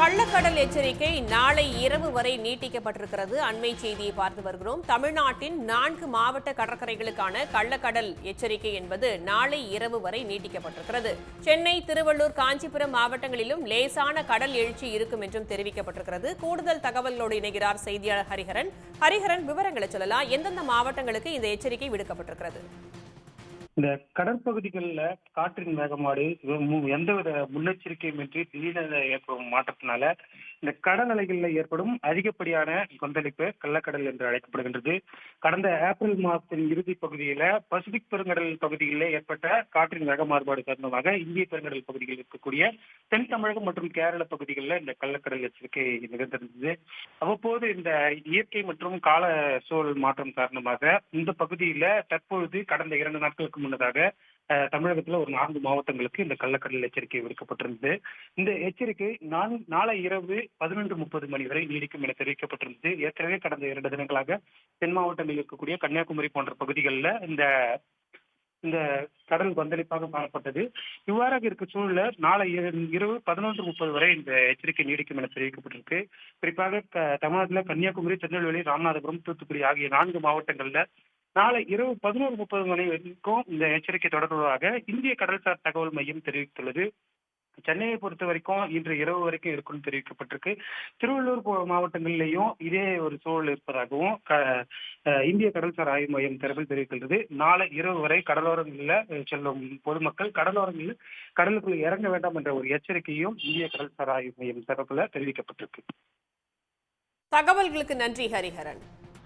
கள்ளக்கடல் எச்சரிக்கை நாளை இரவு வரை நீட்டிக்கப்பட்டிருக்கிறது. அண்மை செய்தியை பார்த்து வருகிறோம். தமிழ்நாட்டின் நான்கு மாவட்ட கடற்கரைகளுக்கான கள்ளக்கடல் எச்சரிக்கை என்பது நாளை இரவு வரை நீட்டிக்கப்பட்டிருக்கிறது. சென்னை திருவள்ளூர் காஞ்சிபுரம் மாவட்டங்களிலும் லேசான கடல் எழுச்சி இருக்கும் என்றும் தெரிவிக்கப்பட்டிருக்கிறது. கூடுதல் தகவல்களோடு இணைகிறார் செய்தியாளர் ஹரிஹரன். ஹரிஹரன் விவரங்களை சொல்லலாம். எந்தெந்த மாவட்டங்களுக்கு இந்த எச்சரிக்கை விடுக்கப்பட்டிருக்கிறது? இந்த கடற்பகுதிகளில் காற்றின் வேகமாடு எந்தவித முன்னெச்சரிக்கையுமின்றி திடீரென ஏற்படும் மாற்றத்தினால இந்த கடல் அலைகளில் ஏற்படும் அதிகப்படியான கொந்தளிப்பு கள்ளக்கடல் என்று அழைக்கப்படுகின்றது. கடந்த ஏப்ரல் மாதத்தின் இறுதி பகுதியில பசிபிக் பெருங்கடல் பகுதிகளில் ஏற்பட்ட காற்றின் வேக மாறுபாடு காரணமாக இந்திய பெருங்கடல் பகுதிகளில் இருக்கக்கூடிய தென் தமிழகம் மற்றும் கேரள பகுதிகளில் இந்த கள்ளக்கடல் எச்சரிக்கை நிகழ்ந்திருந்தது. அவ்வப்போது இந்த இயற்கை மற்றும் கால சூழல் மாற்றம் காரணமாக இந்த பகுதியில தற்பொழுது கடந்த இரண்டு நாட்களுக்கு முன்னதாக தமிழகத்துல ஒரு நான்கு மாவட்டங்களுக்கு இந்த கள்ளக்கடல் எச்சரிக்கை விடுக்கப்பட்டிருந்தது. இந்த எச்சரிக்கை நாளை இரவு பதினொன்று முப்பது மணி வரை நீடிக்கும் என தெரிவிக்கப்பட்டிருந்தது. ஏற்கனவே கடந்த இரண்டு தினங்களாக தென் மாவட்டங்களில் இருக்கக்கூடிய கன்னியாகுமரி போன்ற பகுதிகளில் இந்த இந்த கடல் கொந்தளிப்பாக காணப்பட்டது. இவ்வாறாக இருக்க சூழல நாளை இரவு பதினொன்று முப்பது வரை இந்த எச்சரிக்கை நீடிக்கும் என தெரிவிக்கப்பட்டிருக்கு. குறிப்பாக தமிழ்நாட்டில் கன்னியாகுமரி திருநெல்வேலி ராமநாதபுரம் தூத்துக்குடி ஆகிய நான்கு மாவட்டங்கள்ல நாளை இரவு பதினோரு முப்பது மணி வரைக்கும் இந்த எச்சரிக்கை தொடர்வதாக இந்திய கடல்சார் தகவல் மையம் தெரிவித்துள்ளது. சென்னையை பொறுத்த வரைக்கும் இன்று இரவு வரைக்கும் இருக்கும்னு தெரிவிக்கப்பட்டிருக்கு. திருவள்ளூர் மாவட்டங்களிலேயும் இதே ஒரு சூழல் இருப்பதாகவும் இந்திய கடல்சார் ஆய்வு மையம் தரப்பில் தெரிவிக்கின்றது. நாளை இரவு வரை கடலோரங்களில் செல்லும் பொதுமக்கள் கடலோரங்களில் கடலுக்குள் இறங்க வேண்டாம் என்ற ஒரு எச்சரிக்கையும் இந்திய கடல்சார் ஆய்வு மையம் தரப்புல தெரிவிக்கப்பட்டிருக்கு. தகவல்களுக்கு நன்றி ஹரிஹரன்.